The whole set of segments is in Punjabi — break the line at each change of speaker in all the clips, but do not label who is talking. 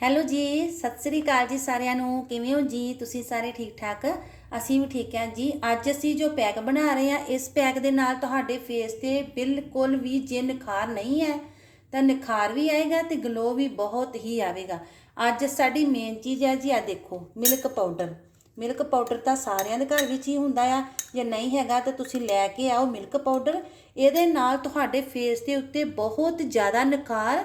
ਹੈਲੋ ਜੀ, ਸਤਿ ਸ੍ਰੀ ਅਕਾਲ ਜੀ ਸਾਰਿਆਂ ਨੂੰ। ਕਿਵੇਂ ਹੋ ਜੀ? ਤੁਸੀਂ ਸਾਰੇ ਠੀਕ ਠਾਕ? ਅਸੀਂ ਵੀ ਠੀਕ ਹਾਂ ਜੀ। ਅੱਜ ਅਸੀਂ ਜੋ ਪੈਕ ਬਣਾ ਰਹੇ ਹਾਂ, ਇਸ ਪੈਕ ਦੇ ਨਾਲ ਤੁਹਾਡੇ ਫੇਸ ਤੇ ਬਿਲਕੁਲ ਵੀ ਜੇ ਨਿਖਾਰ ਨਹੀਂ ਹੈ, ਤਾਂ ਨਿਖਾਰ ਵੀ ਆਏਗਾ ਤੇ ਗਲੋ ਵੀ ਬਹੁਤ ਹੀ ਆਵੇਗਾ। ਅੱਜ ਸਾਡੀ ਮੇਨ ਚੀਜ਼ ਹੈ ਜੀ ਆ ਦੇਖੋ ਮਿਲਕ ਪਾਊਡਰ ਮਿਲਕ ਪਾਊਡਰ ਤਾਂ ਸਾਰਿਆਂ ਦੇ ਘਰ ਵਿੱਚ ਹੀ ਹੁੰਦਾ ਆ। ਜੇ ਨਹੀਂ ਹੈਗਾ ਤਾਂ ਤੁਸੀਂ ਲੈ ਕੇ ਆਓ ਮਿਲਕ ਪਾਊਡਰ ਇਹਦੇ ਨਾਲ ਤੁਹਾਡੇ ਫੇਸ ਦੇ ਉੱਤੇ ਬਹੁਤ ਜ਼ਿਆਦਾ ਨਿਖਾਰ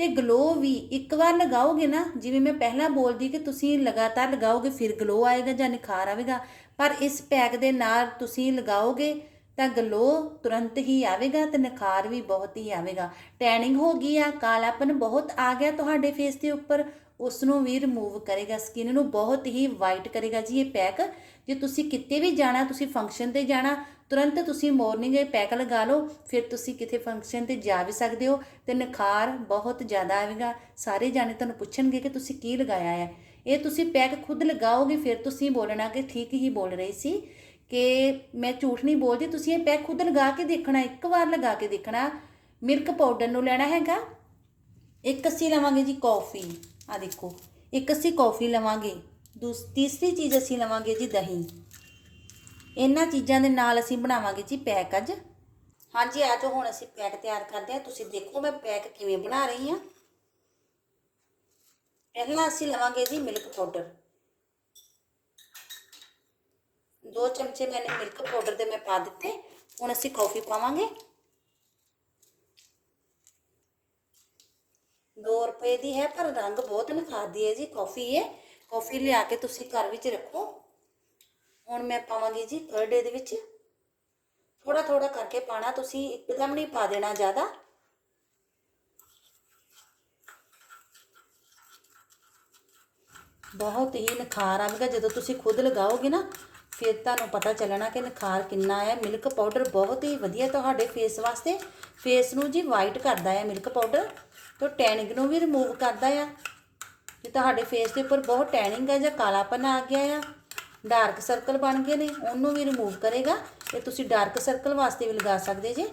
ਤੇ ਗਲੋ ਵੀ ਇੱਕ ਵਾਰ ਲਗਾਓਗੇ ਨਾ, ਜਿਵੇਂ ਮੈਂ ਪਹਿਲਾਂ ਬੋਲਦੀ ਕਿ ਤੁਸੀਂ ਲਗਾਤਾਰ ਲਗਾਓਗੇ, ਫਿਰ ਗਲੋ ਆਏਗਾ ਜਾਂ ਨਿਖਾਰ ਆਵੇਗਾ, ਪਰ ਇਸ ਪੈਕ ਦੇ ਨਾਲ ਤੁਸੀਂ ਲਗਾਓਗੇ ਤਾਂ ਗਲੋ ਤੁਰੰਤ ਹੀ ਆਵੇਗਾ ਤੇ ਨਿਖਾਰ ਵੀ ਬਹੁਤ ਹੀ ਆਵੇਗਾ। ਟੈਨਿੰਗ ਹੋ ਗਈ ਆ, ਕਾਲਾਪਨ ਬਹੁਤ ਆ ਗਿਆ ਤੁਹਾਡੇ ਫੇਸ ਦੇ ਉੱਪਰ ਉਸ ਨੂੰ ਵੀ ਰਿਮੂਵ ਕਰੇਗਾ ਸਕਿਨ ਨੂੰ ਬਹੁਤ ਹੀ ਵਾਈਟ ਕਰੇਗਾ ਜੀ ਇਹ ਪੈਕ ਜੇ ਤੁਸੀਂ ਕਿਤੇ ਵੀ ਜਾਣਾ, ਤੁਸੀਂ ਫੰਕਸ਼ਨ ਤੇ ਜਾਣਾ, ਤੁਰੰਤ ਤੁਸੀਂ ਮਾਰਨਿੰਗ ਇਹ ਪੈਕ ਲਗਾ ਲਓ, ਫਿਰ ਤੁਸੀਂ ਕਿਤੇ ਫੰਕਸ਼ਨ ਤੇ ਜਾ ਵੀ ਸਕਦੇ ਹੋ ਤੇ ਨਿਖਾਰ ਬਹੁਤ ਜ਼ਿਆਦਾ ਆਵੇਗਾ। ਸਾਰੇ ਜਾਣੇ ਤੁਹਾਨੂੰ ਪੁੱਛਣਗੇ ਕਿ ਤੁਸੀਂ ਕੀ ਲਗਾਇਆ ਹੈ। ਇਹ ਤੁਸੀਂ ਪੈਕ ਖੁਦ ਲਗਾਓਗੇ, ਫਿਰ ਤੁਸੀਂ ਬੋਲਣਾ ਕਿ ਠੀਕ ਹੀ ਬੋਲ ਰਹੀ ਸੀ ਕਿ ਮੈਂ ਝੂਠ ਨਹੀਂ ਬੋਲਦੀ, ਤੁਸੀਂ ਇਹ ਪੈਕ ਖੁਦ ਲਗਾ ਕੇ ਦੇਖਣਾ, ਇੱਕ ਵਾਰ ਲਗਾ ਕੇ ਦੇਖਣਾ। ਮਿਲਕ ਪਾਊਡਰ ਨੂੰ ਲੈਣਾ ਹੈਗਾ। ਇੱਕ ਅਸੀਂ ਲਵਾਂਗੇ ਜੀ ਕੌਫੀ ਆ ਦੇਖੋ ਇੱਕ ਅਸੀਂ ਕੌਫੀ ਲਵਾਂਗੇ ਦੂਸ ਤੀਸਰੀ ਚੀਜ਼ ਅਸੀਂ ਲਵਾਂਗੇ ਜੀ ਦਹੀਂ ਇਹਨਾਂ ਚੀਜ਼ਾਂ ਦੇ ਨਾਲ ਅਸੀਂ ਬਣਾਵਾਂਗੇ ਜੀ ਪੈਕ ਅੱਜ ਹਾਂਜੀ ਆ ਜਾਓ ਹੁਣ ਅਸੀਂ ਪੈਕ ਤਿਆਰ ਕਰਦੇ ਹਾਂ ਤੁਸੀਂ ਦੇਖੋ ਮੈਂ ਪੈਕ ਕਿਵੇਂ ਬਣਾ ਰਹੀ ਹਾਂ ਪਹਿਲਾਂ ਅਸੀਂ ਲਵਾਂਗੇ ਜੀ ਮਿਲਕ ਪਾਊਡਰ ਦੋ ਚਮਚੇ ਮੈंने ਮਿਲਕ ਪਾਊਡਰ ਦੇ ਮੈਂ ਪਾ ਦਿੱਤੇ ਹੁਣ ਅਸੀਂ ਕਾਫੀ ਪਾਵਾਂਗੇ 2 ਰੁਪਏ ਦੀ ਹੈ, ਪਰ ਰੰਗ ਬਹੁਤ ਨਿਖਾਰਦੀ ਹੈ ਜੀ, ਕਾਫੀ ਹੈ ਕਾਫੀ ਲਿਆ ਕੇ ਤੁਸੀਂ ਘਰ ਵਿੱਚ ਰੱਖੋ। ਹੁਣ ਮੈਂ ਪਾਵਾਂਗੀ ਜੀ ਕਰਡ ਇਹਦੇ ਵਿੱਚ। ਥੋੜਾ ਥੋੜਾ ਕਰਕੇ ਪਾਣਾ ਤੁਸੀਂ ਇੱਕਦਮ ਨਹੀਂ ਪਾ ਦੇਣਾ ਜ਼ਿਆਦਾ। ਬਹੁਤ ਹੀ ਨਿਖਾਰ ਆਵੇਗਾ, ਜਦੋਂ ਤੁਸੀਂ ਖੁਦ ਲਗਾਓਗੇ ਨਾ, ਫਿਰ ਤੁਹਾਨੂੰ ਪਤਾ ਚੱਲਣਾ ਕਿ ਨਿਖਾਰ ਕਿੰਨਾ ਹੈ। ਮਿਲਕ ਪਾਊਡਰ ਬਹੁਤ ਹੀ ਵਧੀਆ ਤੁਹਾਡੇ ਫੇਸ ਵਾਸਤੇ। ਫੇਸ ਨੂੰ ਜੀ ਵਾਈਟ ਕਰਦਾ ਹੈ ਮਿਲਕ ਪਾਊਡਰ। ਤੇ ਟੈਨਿੰਗ ਨੂੰ ਵੀ ਰਿਮੂਵ ਕਰਦਾ ਆ। ਜੇ ਤੁਹਾਡੇ ਫੇਸ ਦੇ ਉੱਪਰ ਬਹੁਤ ਟੈਨਿੰਗ ਹੈ ਜਾਂ ਕਾਲਾਪਨ ਆ ਗਿਆ ਆ ਡਾਰਕ ਸਰਕਲ ਬਣ ਗਏ ਨੇ, ਉਹਨੂੰ ਵੀ ਰਿਮੂਵ ਕਰੇਗਾ। ਤੇ ਤੁਸੀਂ ਡਾਰਕ ਸਰਕਲ ਵਾਸਤੇ ਵੀ ਲਗਾ ਸਕਦੇ ਜੇ।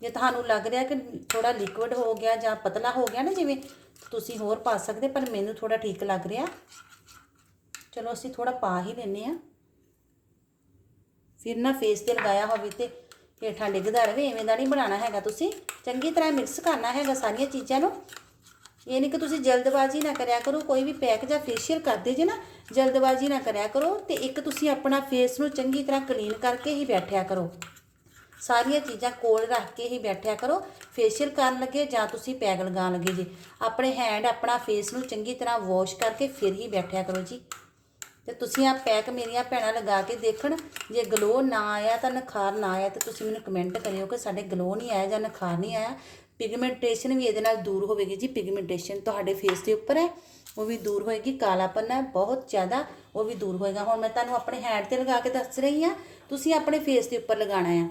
ਜੇ ਤੁਹਾਨੂੰ ਲੱਗ ਰਿਹਾ ਕਿ ਥੋੜਾ ਲਿਕੁਇਡ ਹੋ ਗਿਆ ਜਾਂ ਪਤਲਾ ਹੋ ਗਿਆ ਨਾ ਜਿਵੇਂ, ਤੁਸੀਂ ਹੋਰ ਪਾ ਸਕਦੇ, ਪਰ ਮੈਨੂੰ ਥੋੜਾ ਠੀਕ ਲੱਗ ਰਿਹਾ। ਚਲੋ ਅਸੀਂ ਥੋੜਾ ਪਾ ਹੀ ਲੈਨੇ ਆ। ਫਿਰ ਨਾ ਫੇਸ ਤੇ ਲਗਾਇਆ ਹੋਵੇ ਤੇ ਹੇਠਾਂ ਡਿੱਗਦਾ ਰਵੇ ਐਵੇਂ ਦਾ ਨਹੀਂ ਬਣਾਉਣਾ ਹੈਗਾ ਤੁਸੀਂ। ਚੰਗੀ ਤਰ੍ਹਾਂ ਮਿਕਸ ਕਰਨਾ ਹੈਗਾ ਸਾਰੀਆਂ ਚੀਜ਼ਾਂ ਨੂੰ। ਇਹ ਨਹੀਂ ਕਿ ਤੁਸੀਂ ਜਲਦਬਾਜ਼ੀ ਨਾ ਕਰਿਆ ਕਰੋ, ਕੋਈ ਵੀ ਪੈਕ ਜਾਂ ਫੇਸ਼ੀਅਲ ਕਰਦੇ ਜੇ ਨਾ, ਜਲਦਬਾਜ਼ੀ ਨਾ ਕਰਿਆ ਕਰੋ ਤੇ ਇੱਕ ਤੁਸੀਂ ਆਪਣਾ ਫੇਸ ਨੂੰ ਚੰਗੀ ਤਰ੍ਹਾਂ ਕਲੀਨ ਕਰਕੇ ਹੀ ਬੈਠਿਆ ਕਰੋ। ਸਾਰੀਆਂ ਚੀਜ਼ਾਂ ਕੋਲ ਰੱਖ ਕੇ ਹੀ ਬੈਠਿਆ ਕਰੋ। ਫੇਸ਼ੀਅਲ ਕਰਨ ਲੱਗੇ ਜਾਂ ਤੁਸੀਂ ਪੈਕ ਲਗਾਉਣ ਲੱਗੇ ਜੀ। ਆਪਣੇ ਹੈਂਡ ਆਪਣਾ ਫੇਸ ਨੂੰ ਚੰਗੀ ਤਰ੍ਹਾਂ ਵਾਸ਼ ਕਰਕੇ ਫਿਰ ਹੀ ਬੈਠਿਆ ਕਰੋ ਜੀ। ਤੇ ਤੁਸੀਂ ਆ ਪੈਕ ਮੇਰੀਆਂ ਭੈਣਾਂ ਲਗਾ ਕੇ ਦੇਖਣ, ਜੇ ਗਲੋ ਨਾ ਆਇਆ ਤਾਂ ਨਖਾਰ ਨਾ ਆਇਆ ਤਾਂ ਤੁਸੀਂ ਮੈਨੂੰ ਕਮੈਂਟ ਕਰਿਓ ਕਿ ਸਾਡੇ ਗਲੋ ਨਹੀਂ ਆਇਆ ਜਾਂ ਨਖਾਰ ਨਹੀਂ ਆਇਆ। ਪਿਗਮੈਂਟੇਸ਼ਨ ਵੀ ਇਹਦੇ ਨਾਲ ਦੂਰ ਹੋਵੇਗੀ ਜੀ ਪਿਗਮੈਂਟੇਸ਼ਨ ਤੁਹਾਡੇ ਫੇਸ ਦੇ ਉੱਪਰ ਹੈ, ਉਹ ਵੀ ਦੂਰ ਹੋਏਗੀ, ਕਾਲਾਪਨ ਹੈ, ਬਹੁਤ ਜ਼ਿਆਦਾ ਉਹ ਵੀ ਦੂਰ ਹੋਏਗਾ। ਹੁਣ ਮੈਂ ਤੁਹਾਨੂੰ ਆਪਣੇ ਹੈਂਡ ਤੇ ਲਗਾ ਕੇ ਦੱਸ ਰਹੀ ਹਾਂ, ਤੁਸੀਂ ਆਪਣੇ ਫੇਸ ਦੇ ਉੱਪਰ ਲਗਾਉਣਾ ਆ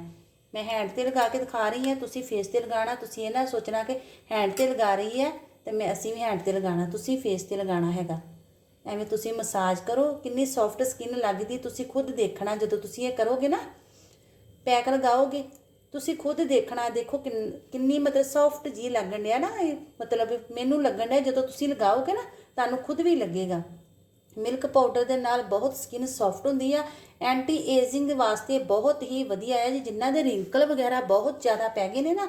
ਮੈਂ ਹੈਂਡ ਤੇ ਲਗਾ ਕੇ ਦਿਖਾ ਰਹੀ ਹਾਂ, ਤੁਸੀਂ ਫੇਸ ਤੇ ਲਗਾਉਣਾ, ਤੁਸੀਂ ਇਹ ਨਾ ਸੋਚਣਾ ਕਿ ਹੈਂਡ ਤੇ ਲਗਾ ਰਹੀ ਹੈ ਤੇ ਮੈਂ, ਅਸੀਂ ਵੀ ਹੈਂਡ ਤੇ ਲਗਾਉਣਾ, ਤੁਸੀਂ ਫੇਸ ਤੇ ਲਗਾਉਣਾ ਹੈਗਾ। ਐਵੇਂ ਤੁਸੀਂ ਮਸਾਜ ਕਰੋ, ਕਿੰਨੀ ਸੌਫਟ ਸਕਿਨ ਲੱਗਦੀ ਤੁਸੀਂ ਖੁਦ ਦੇਖਣਾ, ਜਦੋਂ ਤੁਸੀਂ ਇਹ ਕਰੋਗੇ ਨਾ, ਪੈਕ ਲਗਾਓਗੇ, ਤੁਸੀਂ ਖੁਦ ਦੇਖਣਾ, ਦੇਖੋ ਕਿੰਨ- ਕਿੰਨੀ ਮਤਲਬ ਸੌਫਟ ਜੀ ਲੱਗਣ ਡਿਆ ਨਾ ਇਹ, ਮਤਲਬ ਮੈਨੂੰ ਲੱਗਣ ਡਿਆ ਜਦੋਂ ਤੁਸੀਂ ਲਗਾਓਗੇ ਨਾ, ਤੁਹਾਨੂੰ ਖੁਦ ਵੀ ਲੱਗੇਗਾ। ਮਿਲਕ ਪਾਊਡਰ ਦੇ ਨਾਲ ਬਹੁਤ ਸਕਿਨ ਸੌਫਟ ਹੁੰਦੀ ਆ ਐਂਟੀ ਏਜਿੰਗ ਵਾਸਤੇ ਬਹੁਤ ਹੀ ਵਧੀਆ ਹੈ ਜੀ ਜਿਨ੍ਹਾਂ ਦੇ ਰਿੰਕਲ ਵਗੈਰਾ ਬਹੁਤ ਜ਼ਿਆਦਾ ਪੈ ਗਏ ਨੇ ਨਾ,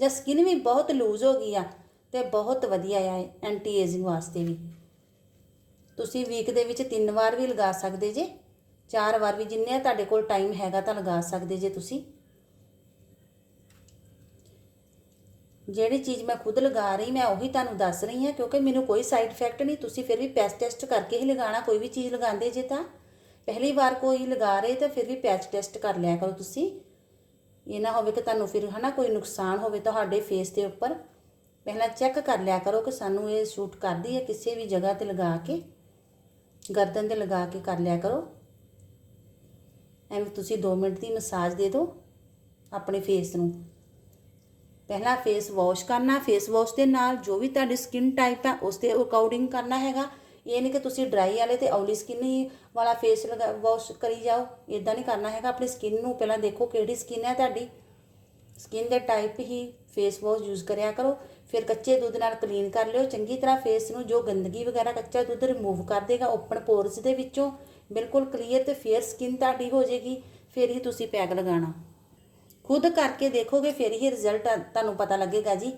ਜਾਂ ਸਕਿਨ ਵੀ ਬਹੁਤ ਲੂਜ਼ ਹੋ ਗਈ ਆ, ਤੇ ਬਹੁਤ ਵਧੀਆ ਆ ਐਂਟੀ ਏਜਿੰਗ ਵਾਸਤੇ ਵੀ। ਤੁਸੀਂ ਵੀਕ ਦੇ ਵਿੱਚ ਤਿੰਨ ਵਾਰ ਵੀ ਲਗਾ ਸਕਦੇ ਜੇ, ਚਾਰ ਵਾਰ ਵੀ ਜਿੰਨੇ ਤੁਹਾਡੇ ਕੋਲ ਟਾਈਮ ਹੈਗਾ ਤਾਂ ਲਗਾ ਸਕਦੇ ਜੇ ਤੁਸੀਂ। ਜਿਹੜੀ ਚੀਜ਼ ਮੈਂ ਖੁਦ ਲਗਾ ਰਹੀ, ਮੈਂ ਉਹੀ ਤੁਹਾਨੂੰ ਦੱਸ ਰਹੀ ਹਾਂ, ਕਿਉਂਕਿ ਮੈਨੂੰ ਕੋਈ ਸਾਈਡ ਇਫੈਕਟ ਨਹੀਂ, ਤੁਸੀਂ ਫਿਰ ਵੀ ਪੈਚ ਟੈਸਟ ਕਰਕੇ ਹੀ ਲਗਾਉਣਾ, ਕੋਈ ਵੀ ਚੀਜ਼ ਲਗਾਉਂਦੇ ਜੇ ਤਾਂ। ਪਹਿਲੀ ਵਾਰ ਕੋਈ ਲਗਾ ਰਹੇ ਤਾਂ ਫਿਰ ਵੀ ਪੈਚ ਟੈਸਟ ਕਰ ਲਿਆ ਕਰੋ ਤੁਸੀਂ। ਇਹ ਨਾ ਹੋਵੇ ਕਿ ਤੁਹਾਨੂੰ ਫਿਰ ਹਨਾ ਕੋਈ ਨੁਕਸਾਨ ਹੋਵੇ ਤੁਹਾਡੇ ਫੇਸ ਦੇ ਉੱਪਰ। ਪਹਿਲਾਂ ਚੈੱਕ ਕਰ ਲਿਆ ਕਰੋ ਕਿ ਸਾਨੂੰ ਇਹ ਸੂਟ ਕਰਦੀ ਹੈ ਕਿਸੇ ਵੀ ਜਗ੍ਹਾ ਤੇ ਲਗਾ ਕੇ। ਗਰਦਨ ਤੇ ਲਗਾ ਕੇ ਕਰ ਲਿਆ ਕਰੋ। ਐਵੇਂ ਤੁਸੀਂ 2 ਮਿੰਟ ਦੀ ਮਸਾਜ ਦੇ ਦਿਓ ਆਪਣੇ ਫੇਸ ਨੂੰ। ਪਹਿਲਾਂ ਫੇਸ ਵਾਸ਼ ਕਰਨਾ ਫੇਸ ਵਾਸ਼ ਦੇ ਨਾਲ ਜੋ ਵੀ ਤੁਹਾਡੀ ਸਕਿਨ ਟਾਈਪ ਹੈ ਉਸ ਦੇ ਅਕੋਰਡਿੰਗ ਕਰਨਾ ਹੈਗਾ। ਇਹ ਨਹੀਂ ਕਿ ਤੁਸੀਂ ਡਰਾਈ ਵਾਲੇ ਤੇ ਔਲੀ ਸਕਿਨ ਹੀ ਵਾਲਾ ਫੇਸ ਲਗਾ ਵਾਸ਼ ਕਰੀ ਜਾਓ। ਇਦਾਂ ਨਹੀਂ ਕਰਨਾ ਹੈਗਾ, ਆਪਣੀ ਸਕਿਨ ਨੂੰ ਪਹਿਲਾਂ ਦੇਖੋ ਕਿਹੜੀ ਸਕਿਨ ਹੈ ਤੁਹਾਡੀ। ਸਕਿਨ ਦੇ ਟਾਈਪ ਹੀ ਫੇਸ ਵਾਸ਼ ਯੂਜ਼ ਕਰਿਆ ਕਰੋ। ਫਿਰ ਕੱਚੇ ਦੁੱਧ ਨਾਲ ਕਲੀਨ ਕਰ ਲਿਓ। ਚੰਗੀ ਤਰ੍ਹਾਂ ਫੇਸ ਨੂੰ ਜੋ ਗੰਦਗੀ ਵਗੈਰਾ ਕੱਚਾ ਦੁੱਧ ਰਿਮੂਵ ਕਰ ਦੇਗਾ ਓਪਨ ਪੋਰਸ ਦੇ ਵਿੱਚੋਂ, ਬਿਲਕੁਲ ਕਲੀਅਰ ਤੇ ਫੇਅਰ ਸਕਿਨ ਤੁਹਾਡੀ ਹੋ ਜਾਏਗੀ, ਫਿਰ ਹੀ ਤੁਸੀਂ ਪੈਕ ਲਗਾਉਣਾ। ਖੁਦ ਕਰਕੇ ਦੇਖੋਗੇ, ਫਿਰ ਹੀ ਰਿਜ਼ਲਟ ਤੁਹਾਨੂੰ ਪਤਾ ਲੱਗੇਗਾ ਜੀ।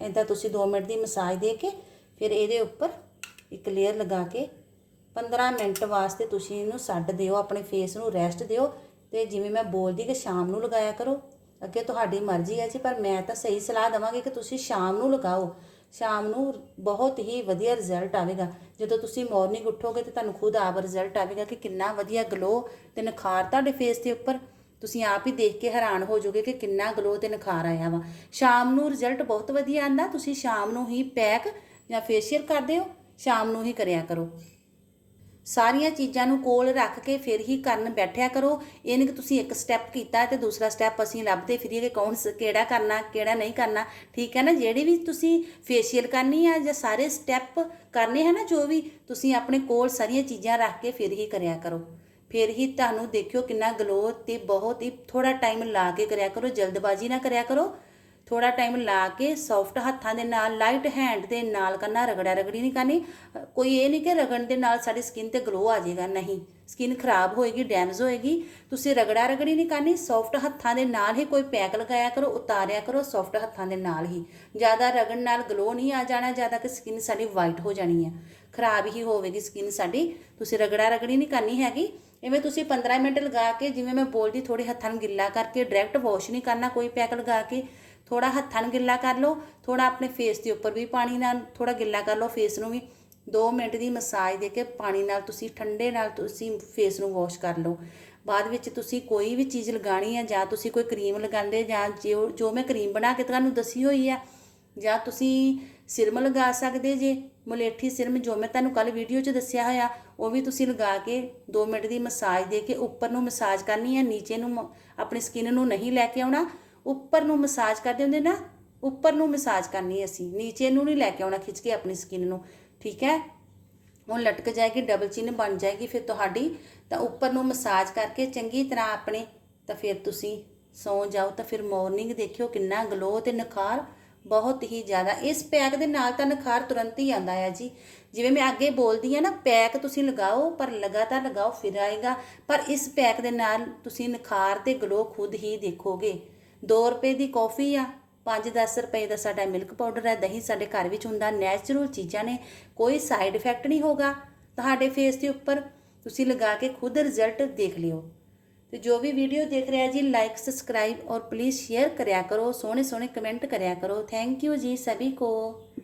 ਇਦਾਂ ਤੁਸੀਂ 2 ਮਿੰਟ ਦੀ ਮਸਾਜ ਦੇ ਕੇ, ਫਿਰ ਇਹਦੇ ਉੱਪਰ ਇੱਕ ਲੇਅਰ ਲਗਾ ਕੇ 15 ਮਿੰਟ ਵਾਸਤੇ ਤੁਸੀਂ ਇਹਨੂੰ ਛੱਡ ਦਿਓ, ਆਪਣੇ ਫੇਸ ਨੂੰ ਰੈਸਟ ਦਿਓ ਤੇ ਜਿਵੇਂ ਮੈਂ ਬੋਲਦੀ ਕਿ ਸ਼ਾਮ ਨੂੰ ਲਗਾਇਆ ਕਰੋ। ਅੱਗੇ ਤੁਹਾਡੀ ਮਰਜ਼ੀ ਹੈ ਜੀ, ਪਰ ਮੈਂ ਤਾਂ ਸਹੀ ਸਲਾਹ ਦਵਾਂਗੀ ਕਿ ਤੁਸੀਂ ਸ਼ਾਮ ਨੂੰ ਲਗਾਓ। ਸ਼ਾਮ ਨੂੰ ਬਹੁਤ ਹੀ ਵਧੀਆ ਰਿਜ਼ਲਟ ਆਵੇਗਾ। ਜਦੋਂ ਤੁਸੀਂ ਮਾਰਨਿੰਗ ਉੱਠੋਗੇ ਤੇ ਤੁਹਾਨੂੰ ਖੁਦ ਆਪ ਰਿਜ਼ਲਟ ਆਵੇਗਾ ਕਿ ਕਿੰਨਾ ਵਧੀਆ ਗਲੋ ਤੇ ਨਿਖਾਰ ਤੁਹਾਡੇ ਫੇਸ ਦੇ ਉੱਪਰ। ਤੁਸੀਂ ਆਪ ਹੀ ਦੇਖ ਕੇ ਹੈਰਾਨ ਹੋ ਜਾਓਗੇ ਕਿ ਕਿੰਨਾ ਗਲੋ ਤੇ ਨਿਖਾਰ ਆਇਆ ਵਾ। ਸ਼ਾਮ ਨੂੰ ਰਿਜ਼ਲਟ ਬਹੁਤ ਵਧੀਆ ਆਂਦਾ, ਤੁਸੀਂ ਸ਼ਾਮ ਨੂੰ ਹੀ ਪੈਕ ਜਾਂ ਫੇਸ਼ੀਅਲ ਕਰਦੇ ਹੋ ਸ਼ਾਮ ਨੂੰ ਹੀ ਕਰਿਆ ਕਰੋ। ਸਾਰੀਆਂ ਚੀਜ਼ਾਂ ਨੂੰ ਕੋਲ ਰੱਖ ਕੇ ਫਿਰ ਹੀ ਕਰਨ ਬੈਠਿਆ ਕਰੋ। ਇਹ ਨਹੀਂ ਕਿ ਤੁਸੀਂ ਇੱਕ ਸਟੈਪ ਕੀਤਾ ਤੇ ਦੂਸਰਾ ਸਟੈਪ ਅਸੀਂ ਲੱਭਦੇ ਫਿਰੀਏ ਕਿ ਕੌਣ ਸ- ਕਿਹੜਾ ਕਰਨਾ, ਕਿਹੜਾ ਨਹੀਂ ਕਰਨਾ। ਠੀਕ ਹੈ ਨਾ? ਜਿਹੜੀ ਵੀ ਤੁਸੀਂ ਫੇਸ਼ੀਅਲ ਕਰਨੀ ਆ ਜਾਂ ਸਾਰੇ ਸਟੈਪ ਕਰਨੇ ਹੈ ਨਾ, ਜੋ ਵੀ ਤੁਸੀਂ ਆਪਣੇ ਕੋਲ ਸਾਰੀਆਂ ਚੀਜ਼ਾਂ ਰੱਖ ਕੇ ਫਿਰ ਹੀ ਕਰਿਆ ਕਰੋ। ਫਿਰ ਹੀ ਤੁਹਾਨੂੰ ਦੇਖਿਓ ਕਿੰਨਾ ਗਲੋ ਤੇ ਬਹੁਤ ਹੀ ਥੋੜਾ ਟਾਈਮ ਲਾ ਕੇ ਕਰਿਆ ਕਰੋ, ਜਲਦਬਾਜ਼ੀ ਨਾ ਕਰਿਆ ਕਰੋ। ਥੋੜਾ ਟਾਈਮ ਲਾ ਕੇ ਸੌਫਟ ਹੱਥਾਂ ਦੇ ਨਾਲ ਲਾਈਟ ਹੈਂਡ ਦੇ ਨਾਲ ਕਰਨਾ ਰਗੜਾ ਰਗੜੀ ਨਹੀਂ ਕਰਨੀ। ਕੋਈ ਇਹ ਨਹੀਂ ਕਿ ਰਗੜਨ ਦੇ ਨਾਲ ਸਾਡੀ ਸਕਿਨ ਤੇ ਗਲੋ ਆ ਜਾਏਗਾ, ਨਹੀਂ। ਸਕਿਨ ਖਰਾਬ ਹੋਏਗੀ ਡੈਮੇਜ ਹੋਏਗੀ। ਤੁਸੀਂ ਰਗੜਾ ਰਗੜੀ ਨਹੀਂ ਕਰਨੀ ਸੌਫਟ ਹੱਥਾਂ ਦੇ ਨਾਲ ਹੀ ਕੋਈ ਪੈਕ ਲਗਾਇਆ ਕਰੋ, ਉਤਾਰਿਆ ਕਰੋ ਸੌਫਟ ਹੱਥਾਂ ਦੇ ਨਾਲ ਹੀ। ਜ਼ਿਆਦਾ ਰਗੜਨ ਨਾਲ ਗਲੋ ਨਹੀਂ ਆ ਜਾਣਾ, ਜ਼ਿਆਦਾ ਕਿ ਸਕਿਨ ਸਾਡੀ ਵਾਈਟ ਹੋ ਜਾਣੀ ਹੈ ਖਰਾਬ ਹੀ ਹੋਵੇਗੀ ਸਕਿਨ ਸਾਡੀ। ਤੁਸੀਂ ਰਗੜਾ ਰਗੜੀ ਨਹੀਂ ਕਰਨੀ ਹੈਗੀ। ਇਵੇਂ ਤੁਸੀਂ 15 ਮਿੰਟ ਲਗਾ ਕੇ, ਜਿਵੇਂ ਮੈਂ ਬੋਲਦੀ ਥੋੜੇ ਹੱਥਾਂ ਨੂੰ ਗਿੱਲਾ ਕਰਕੇ ਡਾਇਰੈਕਟ ਵਾਸ਼ ਨਹੀਂ ਕਰਨਾ, ਕੋਈ ਪੈਕ ਲਗਾ ਕੇ ਥੋੜਾ ਹੱਥਾਂ ਨੂੰ ਗਿੱਲਾ ਕਰ ਲਓ ਥੋੜਾ ਆਪਣੇ ਫੇਸ ਦੇ ਉੱਪਰ ਵੀ ਪਾਣੀ ਨਾਲ ਥੋੜਾ ਗਿੱਲਾ ਕਰ ਲਓ ਫੇਸ ਨੂੰ ਵੀ। 2 ਮਿੰਟ ਦੀ ਮਸਾਜ ਦੇ ਕੇ ਪਾਣੀ ਨਾਲ ਤੁਸੀਂ ਠੰਡੇ ਨਾਲ ਤੁਸੀਂ ਫੇਸ ਨੂੰ ਵਾਸ਼ ਕਰ ਲਓ। ਬਾਅਦ ਵਿੱਚ ਤੁਸੀਂ ਕੋਈ ਵੀ ਚੀਜ਼ ਲਗਾਣੀ ਹੈ ਜਾਂ ਤੁਸੀਂ ਕੋਈ ਕਰੀਮ ਲਗਾਉਂਦੇ ਜਾਂ ਜੋ ਮੈਂ ਕਰੀਮ ਬਣਾ ਕੇ ਤੁਹਾਨੂੰ ਦੱਸੀ ਹੋਈ ਹੈ ਜਾਂ ਤੁਸੀਂ ਸਿਰਮ ਲਗਾ ਸਕਦੇ ਜੇ, ਮਲੇਠੀ ਸਿਰਮ ਜੋ ਮੈਂ ਤੁਹਾਨੂੰ ਕੱਲ ਵੀਡੀਓ 'ਚ ਦੱਸਿਆ ਹੋਇਆ, ਉਹ ਵੀ ਤੁਸੀਂ ਲਗਾ ਕੇ 2 ਮਿੰਟ ਦੀ ਮਸਾਜ ਦੇ ਕੇ ਉੱਪਰ ਨੂੰ ਮਸਾਜ ਕਰਨੀ ਹੈ ਨੀਚੇ ਨੂੰ ਆਪਣੀ ਸਕਿਨ ਨੂੰ ਨਹੀਂ ਲੈ ਕੇ ਆਉਣਾ। ਉੱਪਰ ਨੂੰ ਮਸਾਜ ਕਰਦੇ ਹੁੰਦੇ ਨਾ, ਉੱਪਰ ਨੂੰ ਮਸਾਜ ਕਰਨੀ ਅਸੀਂ, ਨੀਚੇ ਨੂੰ ਨਹੀਂ ਲੈ ਕੇ ਆਉਣਾ, ਖਿੱਚ ਕੇ ਆਪਣੀ ਸਕਿਨ ਨੂੰ, ਠੀਕ ਹੈ? ਉਹ ਲਟਕ ਜਾਏਗੀ ਡਬਲ ਚਿੰਨ ਬਣ ਜਾਏਗੀ ਫਿਰ ਤੁਹਾਡੀ, ਤਾਂ ਉੱਪਰ ਨੂੰ ਮਸਾਜ ਕਰਕੇ ਚੰਗੀ ਤਰ੍ਹਾਂ ਆਪਣੇ, ਤਾਂ ਫਿਰ ਤੁਸੀਂ ਸੌ ਜਾਓ, ਤਾਂ ਫਿਰ ਮਾਰਨਿੰਗ ਦੇਖਿਓ ਕਿੰਨਾ ਗਲੋ ਤੇ ਨਿਖਾਰ ਬਹੁਤ ਹੀ ਜ਼ਿਆਦਾ, ਇਸ ਪੈਕ ਦੇ ਨਾਲ ਤਾਂ ਨਿਖਾਰ ਤੁਰੰਤ ਹੀ ਆਂਦਾ ਹੈ ਜੀ। ਜਿਵੇਂ ਮੈਂ ਅੱਗੇ ਬੋਲਦੀ ਆ ਨਾ ਪੈਕ ਤੁਸੀਂ ਲਗਾਓ, ਪਰ ਲਗਾਤਾਰ ਲਗਾਓ ਫਿਰ ਆਏਗਾ, ਪਰ ਇਸ ਪੈਕ ਦੇ ਨਾਲ ਤੁਸੀਂ ਨਿਖਾਰ ਤੇ ਗਲੋ ਖੁਦ ਹੀ ਦੇਖੋਗੇ। 2 ਰੁਪਏ ਦੀ ਕਾਫੀ ਆ 5-10 ਰੁਪਏ ਦਾ ਸਾਡਾ ਮਿਲਕ ਪਾਊਡਰ ਹੈ, ਦਹੀਂ ਸਾਡੇ ਘਰ ਵਿੱਚ ਹੁੰਦਾ, ਨੈਚੁਰਲ ਚੀਜ਼ਾਂ ਨੇ, ਕੋਈ ਸਾਈਡ ਇਫੈਕਟ ਨਹੀਂ ਹੋਗਾ ਤੁਹਾਡੇ ਫੇਸ ਦੇ ਉੱਪਰ ਤੁਸੀਂ ਲਗਾ ਕੇ ਖੁਦ ਰਿਜ਼ਲਟ ਦੇਖ ਲਿਓ। ਤੇ ਜੋ ਵੀ ਵੀਡੀਓ ਦੇਖ ਰਿਹਾ ਜੀ ਲਾਈਕ ਸਬਸਕ੍ਰਾਈਬ ਔਰ ਪਲੀਜ਼ ਸ਼ੇਅਰ ਕਰਿਆ ਕਰੋ ਸੋਹਣੇ ਸੋਹਣੇ ਕਮੈਂਟ ਕਰਿਆ ਕਰੋ। ਥੈਂਕ ਯੂ ਜੀ, ਸਭੀ ਕੋ।